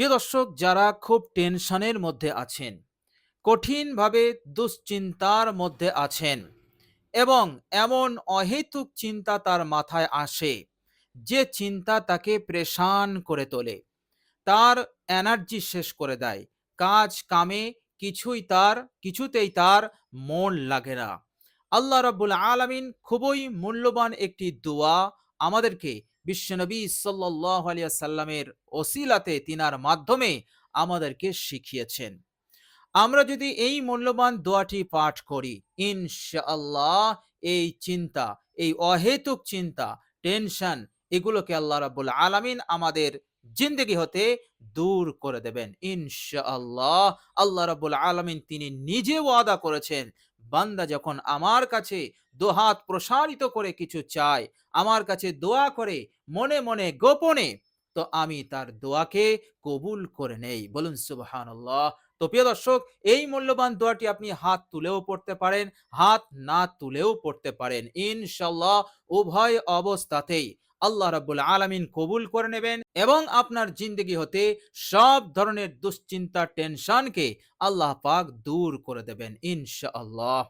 প্রিয় দর্শক, যারা খুব টেনশনের মধ্যে আছেন, কঠিনভাবে দুশ্চিন্তার মধ্যে আছেন এবং এমন অহেতুক চিন্তা তার মাথায় আসে যে চিন্তা তাকে প্রেশান করে তোলে, তার এনার্জি শেষ করে দেয়, কাজ কামে কিছুই তার, কিছুতেই তার মন লাগে না। আল্লাহ রাব্বুল আলামিন খুবই মূল্যবান একটি দোয়া আমাদেরকে বিশ্বনবী সাল্লাল্লাহু আলাইহি সাল্লামের ওসিলাতে তিনার মাধ্যমে আমাদেরকে শিখিয়েছেন। আমরা যদি এই মূল্যবান দোয়াটি পাঠ করি, ইনশাআল্লাহ এই চিন্তা, এই অহেতুক চিন্তা, টেনশন এগুলোকে আল্লাহ রাব্বুল আলামিন আমাদের জিন্দগি হতে দূর করে দেবেন। ইনশাআল্লাহ আল্লাহ রাব্বুল আলামিন তিনি নিজে ওয়াদা করেছেন বান্দা যখন আমার কাছে দোহাত প্রসারিত করে কিছু চায়, আমার কাছে দোয়া করে মনে মনে গোপনে, তো আমি তার দোয়াকে কবুল করে নেই। বলুন সুবহানাল্লাহ। তো প্রিয় দর্শক, এই মূল্যবান দোয়াটি আপনি হাত তুলেও পড়তে পারেন, হাত না তুলেও পড়তে পারেন। ইনশাল্লাহ উভয় অবস্থাতেই আল্লাহ রাব্বুল আলামিন কবুল করে নেবেন এবং আপনার জিন্দগি হতে সব ধরনের দুশ্চিন্তা, টেনশনকে আল্লাহ পাক দূর করে দেবেন, ইনশাআল্লাহ।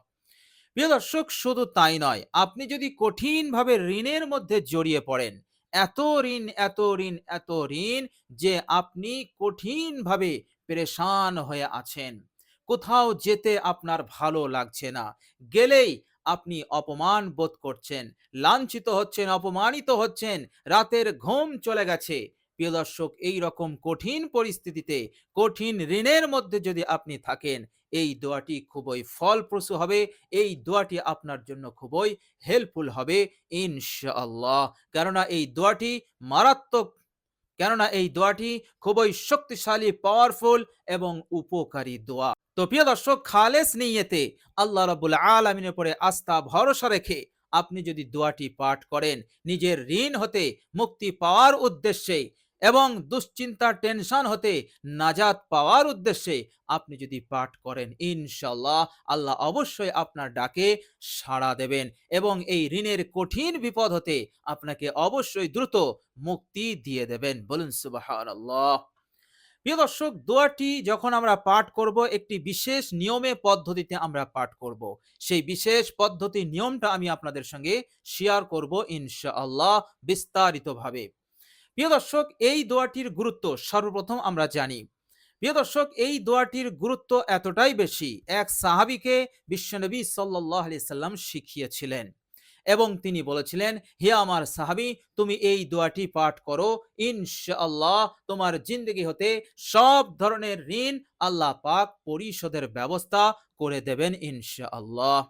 প্রিয় দর্শক, শুধু তাই নয়, আপনি যদি কঠিনভাবে ঋণের মধ্যে জড়িয়ে পড়েন, এত ঋণ এত ঋণ এত ঋণ যে আপনি কঠিনভাবে পেরেশান হয়ে আছেন। কোথাও যেতে আপনার ভালো লাগছে না, গেলেই আপনি অপমান বোধ করছেন, লাঞ্ছিত হচ্ছেন, অপমানিত হচ্ছেন, রাতের ঘুম চলে গেছে। প্রিয় দর্শক এই রকম কঠিন পরিস্থিতিতে, কঠিন ঋণের মধ্যে যদি আপনি থাকেন, এই দোয়াটি খুবই ফলপ্রসূ হবে, এই দোয়াটি আপনার জন্য খুবই হেল্পফুল হবে, ইনশাআল্লাহ। কেননা এই দোয়াটি মারাত্মক, কেননা এই দোয়াটি খুবই শক্তিশালী পাওয়ারফুল এবং উপকারী দোয়া। তো প্রিয় দর্শক, খালেস নিয়েতে আল্লাহ রাবুল আলমিনের পরে আস্থা, ভরসা রেখে আপনি যদি দোয়াটি পাঠ করেন, নিজের ঋণ হতে, মুক্তি পাওয়ার উদ্দেশ্যে এবং দুশ্চিন্তা টেনশন হতে নাজাত পাওয়ার উদ্দেশ্যে আপনি যদি পাঠ করেন ইনশাল্লাহ আল্লাহ অবশ্যই আপনার ডাকে সাড়া দেবেন এবং এই ঋণের কঠিন বিপদ হতে আপনাকে অবশ্যই দ্রুত মুক্তি দিয়ে দেবেন। বলুন সুবহানাল্লাহ। প্রিয় দর্শক, দোয়াটি যখন আমরা পাঠ করব, একটি বিশেষ নিয়মে, পদ্ধতিতে আমরা পাঠ করব। সেই বিশেষ পদ্ধতি, নিয়মটা আমি আপনাদের সঙ্গে শেয়ার করব ইনশাআল্লাহ বিস্তারিতভাবে। প্রিয় দর্শক, এই দোয়াটির গুরুত্ব সর্বপ্রথম আমরা জানি। প্রিয় দর্শক, এই দোয়াটির গুরুত্ব এতটাই বেশি, এক সাহাবিকে বিশ্বনবী সাল্লাহ সাল্লাম শিখিয়েছিলেন। এবং তিনি বলেছিলেন, হে আমার সাহাবি, তুমি এই দোয়াটি পাঠ করো। ইনশাআল্লাহ তোমার জিন্দগি হতে সব ধরনের ঋণ আল্লাহ পাক পরিশোধের ব্যবস্থা করে দেবেন ইনশাআল্লাহ।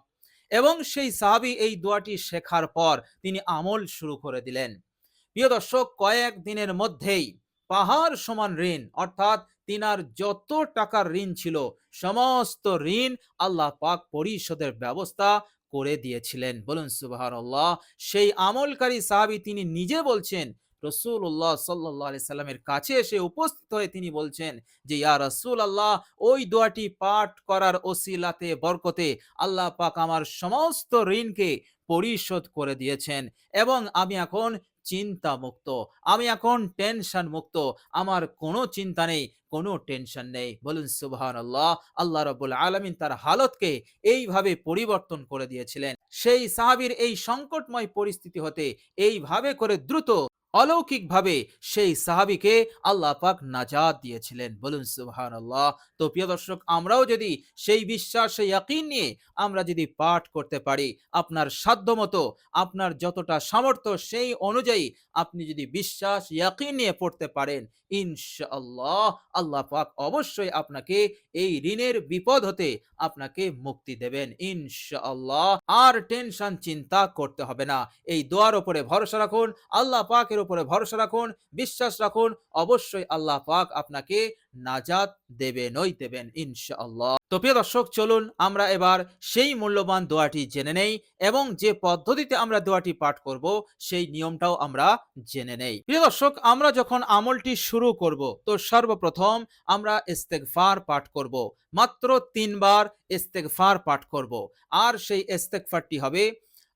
এবং সেই সাহাবি এই দোয়াটি শেখার পর তিনি আমল শুরু করে দিলেন। প্রিয় দর্শক, কয়েক দিনের মধ্যেই পাহাড় সমান ঋণ, অর্থাৎ তিনার যত টাকার ঋণ ছিল, সমস্ত ঋণ আল্লাহ পাক পরিশোধের ব্যবস্থা করে দিয়েছিলেন। বলুন সুবাহর আল্লাহ সেই আমলকারী সাহাবি তিনি নিজে বলছেন রসুল্লাহ সাল্লাহ আলি সাল্লামের কাছে এসে উপস্থিত হয়ে তিনি বলছেন যে, ইয়া রসুল আল্লাহ ওই দোয়াটি পাঠ করার ওসিলাতে, বরকতে আল্লাহ পাক আমার সমস্ত ঋণকে পরিশোধ করে দিয়েছেন এবং আমি এখন চিন্তা মুক্ত আমি এখন টেনশন মুক্ত। আমার কোনো চিন্তা নেই, কোনো টেনশন নেই। বলুন সুবহান আল্লাহ আল্লাহ রবুল আলমিন তার হালতকে এইভাবে পরিবর্তন করে দিয়েছিলেন। সেই সাহাবির এই সংকটময় পরিস্থিতি হতে এইভাবে করে দ্রুত অলৌকিকভাবে সেই সাহাবিকে আল্লাহ পাক নাজাদ দিয়েছিলেন। বলুন সুবহান আল্লাহ তো প্রিয় দর্শক, আমরাও যদি সেই বিশ্বাস, সেই ইয়াকিন নিয়ে আমরা যদি পাঠ করতে পারি, আপনার সাধ্যমতো, আপনার যতটা সামর্থ্য, সেই অনুযায়ী আপনি যদি বিশ্বাস, ইয়াকিন নিয়ে পড়তে পারেন, ইনশাআল্লাহ আল্লাহ পাক অবশ্যই আপনাকে এই ঋণের বিপদ হতে আপনাকে মুক্তি দেবেন, ইনশাআল্লাহ। আর টেনশন, চিন্তা করতে হবে না। এই দোয়ার উপরে ভরসা রাখুন, আল্লাহ পাকের উপরে ভরসা রাখুন, বিশ্বাস রাখুন, অবশ্যই আল্লাহ পাক আপনাকে নাজাত দেবেনই দেবেন ইনশাআল্লাহ। তো প্রিয় দর্শক, চলুন আমরা এবার সেই মূল্যবান দোয়াটি জেনে নেই এবং যে পদ্ধতিতে আমরা দোয়াটি পাঠ করব, সেই নিয়মটাও আমরা জেনে নেই। প্রিয় দর্শক, আমরা যখন আমলটি শুরু করব, তো সর্বপ্রথম আমরা ইস্তেগফার পাঠ করব, মাত্র তিনবার ইস্তেগফার পাঠ করব। আর সেই ইস্তেগফারটি হবে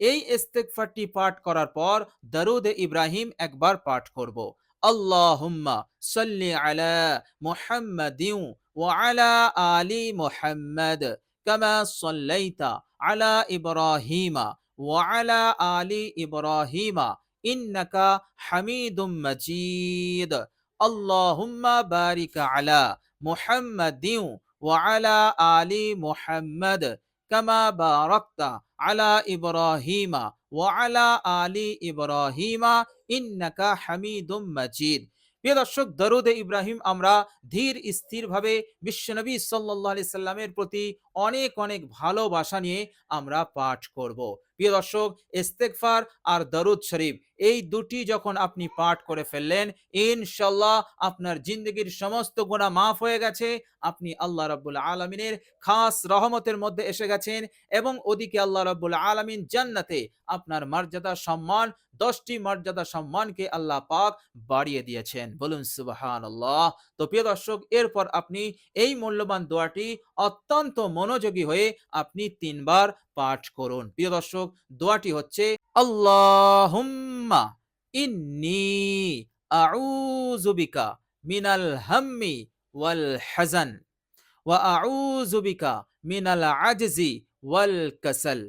এই ইস্তেগফারটি পাঠ করার পর দরুদ ইব্রাহিম একবার পাঠ করব। আল্লাহুম্মা সাল্লি আলা মুহাম্মাদিন ওয়া আলা আলি মুহাম্মাদ কামা সাল্লাইতা আলা ইব্রাহিমা ওয়া আলা আলি ইব্রাহিমা ইন্নাকা হামিদুম মাজিদ। আল্লাহুম্মা বারিক আলা মুহাম্মাদিন ওয়া আলা আলি মুহাম্মাদ কামা বারাকতা আলা ইব্রাহিমা ওয়া আলা আলি ইব্রাহিমা ইন্নাকা হামিদুম প্রিয় দর্শক, দরুদে ইব্রাহিম আমরা ধীর স্থিরভাবে বিশ্বনবী সাল্লাহ সাল্লামের প্রতি অনেক অনেক ভালোবাসা নিয়ে আমরা পাঠ করব। প্রিয় দর্শক, ইস্তেগফার আর দরুদ শরীফ এই দুটি যখন আপনি পাঠ করে ফেললেন ইনশাল্লাহ আপনার জিন্দগির সমস্ত গুনাহ মাফ হয়ে গেছে, আপনি আল্লাহ রাব্বুল আলামিনের খাস রহমতের মধ্যে এসে গেছেন এবং ওদিকে আল্লাহ রাব্বুল আলামিন জান্নাতে আপনার মর্যাদা সম্মান, দশটি মর্যাদা সম্মানকে আল্লাহ পাক বাড়িয়ে দিয়েছেন। বলুন সুবহানাল্লাহ। তো প্রিয় দর্শক, এরপর আপনি এই মূল্যবান দোয়াটি অত্যন্ত মনোযোগী হয়ে আপনি তিনবার পাঠ করুন। প্রিয় দর্শক, দোয়াটি হচ্ছে, আল্লাহুম্মা ইন্নি আউযু বিকা মিনাল হাম্মি ওয়াল হাজান ওয়া আউযু বিকা মিনাল আজজি ওয়াল কাসাল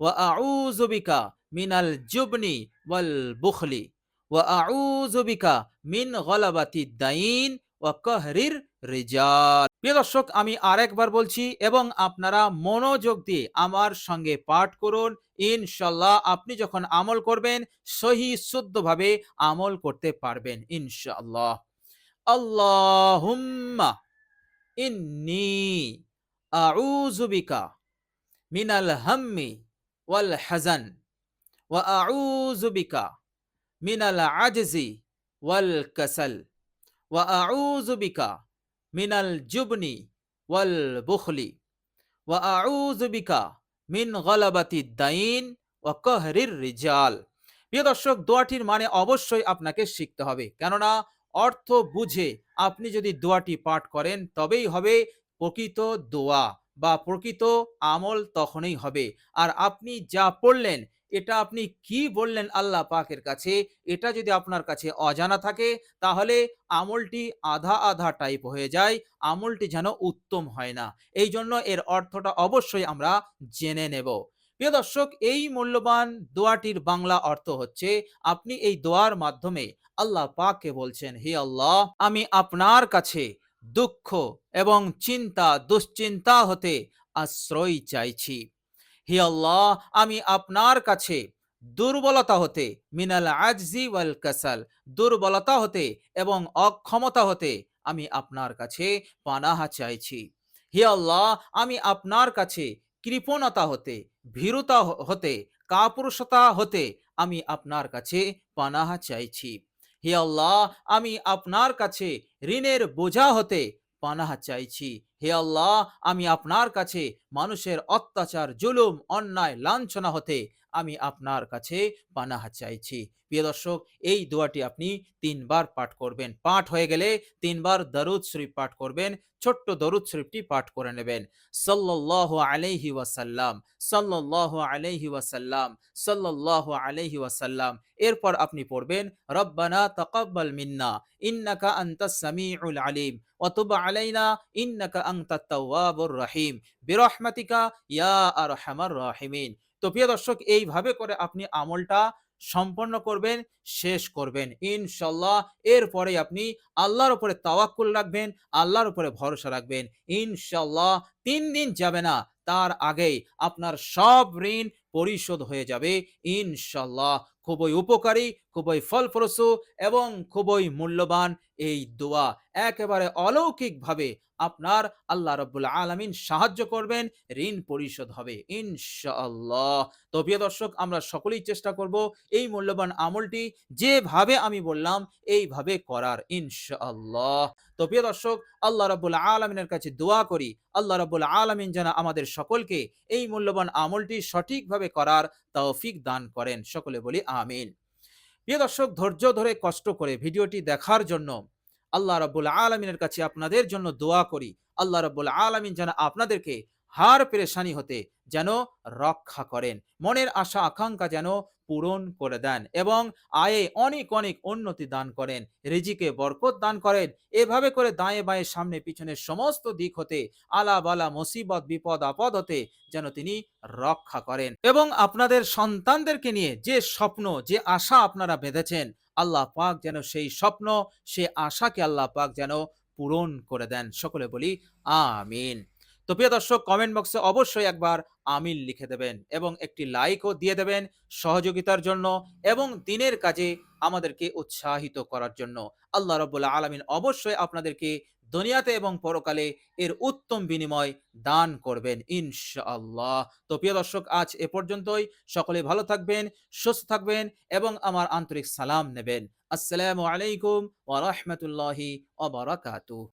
ওয়া আউযু বিকা মিনাল জুবনি ওয়াল বুখলি ওয়া আউযু বিকা মিন গলাবাতি দাইন ওয়া কাহরির রিজাল। প্রিয় দর্শক, আমি আরেকবার বলছি এবং আপনারা মনোযোগ দিয়ে আমার সঙ্গে পাঠ করুন। ইনশাল্লাহ আপনি যখন আমল করবেন, সহি শুদ্ধভাবে আমল করতে পারবেন ইনশাআল্লাহ আল্লাহুম্মা ইন্নি আউযু বিকা মিনাল হাম্মি ওয়াল হাজান ওয়া আউযুবিকা মিনাল আজজি ওয়াল কাসাল ওয়া আউযু বিকা মিনাল জুবনি ওয়াল বুখলি। ওয়া আউযু বিকা মিন গলাবাতি দাইন ওয়া কাহরির রিজাল। প্রিয় দর্শক, দোয়াটির মানে অবশ্যই আপনাকে শিখতে হবে। কেননা, অর্থ বুঝে আপনি যদি দোয়াটি পাঠ করেন, তবেই হবে প্রকৃত দোয়া বা প্রকৃত আমল তখনই হবে। আর আপনি যা পড়লেন এটা আপনি কি বললেন আল্লাহ পাকের কাছে? এটা যদি আপনার কাছে অজানা থাকে, তাহলে আমলটি আধা আধা টাইপ হয়ে যায়, আমলটি যেন উত্তম হয় না। এই জন্য এর অর্থটা অবশ্যই আমরা জেনে নেব। প্রিয় দর্শক, এই মূল্যবান দোয়াটির বাংলা অর্থ হচ্ছে, আপনি এই দোয়ার মাধ্যমে আল্লাহ পাককে বলছেন, হে আল্লাহ, আমি আপনার কাছে দুঃখ এবং চিন্তা, দুশ্চিন্তা হতে আশ্রয় চাইছি। হে আল্লাহ, আমি আপনার কাছে দুর্বলতা হতে, মিনাল আজজি ওয়াল কাসাল, দুর্বলতা হতে এবং অক্ষমতা হতে আমি আপনার কাছে পানাহা চাইছি। হে আল্লাহ, আমি আপনার কাছে কৃপণতা হতে, ভীরুতা হতে, কাপুরুষতা হতে আমি আপনার কাছে পানাহা চাইছি। হে আল্লাহ, আমি আপনার কাছে ঋণের বোঝা হতে পানাহা চাইছি। হে আল্লাহ, আমি আপনার কাছে মানুষের অত্যাচার, জুলুম, অন্যায়, লাঞ্ছনা হতে আমি আপনার কাছে পানাহা চাইছি। প্রিয় দর্শক, এই দোয়াটি আপনি তিনবার পাঠ করবেন। পাঠ হয়ে গেলে তিনবার দরুদ শরীফ পাঠ করবেন, ছোট্ট দরুদ শরীফটি পাঠ করে নেবেন। সাল্লাল্লাহু আলাইহি ওয়াসাল্লাম, সাল্লাল্লাহু আলাইহি ওয়াসাল্লাম, সাল্লাল্লাহু আলাইহি ওয়াসাল্লাম। এরপর আপনি পড়বেন, রব্বানা তাকাব্বাল মিন্না, ইন্নাকা আনতাস সামিউল আলিম, ওয়া তুব আলাইনা, ইন্নাকা আনতাত তাওয়াবুর রহিম। বিরহমাতিকা, ইয়া আর আরহামার রাহিমিন। তো প্রিয় দর্শক, এইভাবে করে আপনি আমলটা সম্পন্ন করবেন, শেষ করবেন। ইনশাল্লাহ এরপরে আপনি আল্লাহর উপরে তাওয়াক্কুল রাখবেন, আল্লাহর উপরে ভরসা রাখবেন। ইনশাল্লাহ তিন দিন যাবে না, তার আগেই আপনার সব ঋণ পরিশোধ হয়ে যাবে। ইনশাল্লাহ। খুবই উপকারী, খুবই ফলপ্রসূ এবং খুবই মূল্যবান এই দোয়া। একেবারে অলৌকিকভাবে আপনার আল্লাহ রব্বুল আলামিন সাহায্য করবেন, ঋণ পরিশোধ হবে। ইনশাআল্লাহ। তো প্রিয় দর্শক, আমরা সকলেই চেষ্টা করব এই মূল্যবান আমলটি যেভাবে আমি বললাম, এইভাবে করার। ইনশাআল্লাহ। তো প্রিয় দর্শক, আল্লাহ রাব্বুল আলামিনের কাছে দোয়া করি। আল্লাহ রাব্বুল আলামিন যেন আমাদের সকলকে এই মূল্যবান আমলটি সঠিকভাবে করার তৌফিক দান করেন? সকলে বলি আমিন। প্রিয় দর্শক, ধৈর্য ধরে কষ্ট করে ভিডিওটি দেখার জন্য আল্লাহ রাব্বুল আলামিনের কাছে আপনাদের জন্য দোয়া করি। আল্লাহ রাব্বুল আলামিন যেন আপনাদেরকে হার পেরেশানি হতে যেন রক্ষা করেন। মনের আশা, আকাঙ্ক্ষা যেন পূরণ করে দেন এবং আয়ে অনেক অনেক উন্নতি দান করেন। রিজিকে বরকত দান করেন। এভাবে করে দায়ে বায়ে সামনে পিছনে সমস্ত দিক হতে আলা বালা মুসিবত, বিপদ, আপদ হতে যেন তিনি রক্ষা করেন। এবং আপনাদের সন্তানদেরকে নিয়ে যে স্বপ্ন, যে আশা আপনারা বেঁধেছেন, আল্লাহ পাক যেন সেই স্বপ্ন, সে আশাকে আল্লাহ পাক যেন পূরণ করে দেন। সকলে বলি, আমিন। তো প্রিয় দর্শক কমেন্ট বক্সে অবশ্যই একবার আমিন লিখে দেবেন এবং একটি লাইকও দিয়ে দেবেন সহযোগিতার জন্য এবং দিনের কাজে আমাদেরকে উৎসাহিত করার জন্য। আল্লাহ রব্বুল্লাহ আলমিন অবশ্যই আপনাদেরকে দুনিয়াতে এবং পরকালে এর উত্তম বিনিময় দান করবেন ইনশাআল্লাহ। তো প্রিয় দর্শক, আজ এ পর্যন্তই। সকলে ভালো থাকবেন, সুস্থ থাকবেন এবং আমার আন্তরিক সালাম নেবেন। আসসালামু আলাইকুম ওয়া বারাকাতুহু।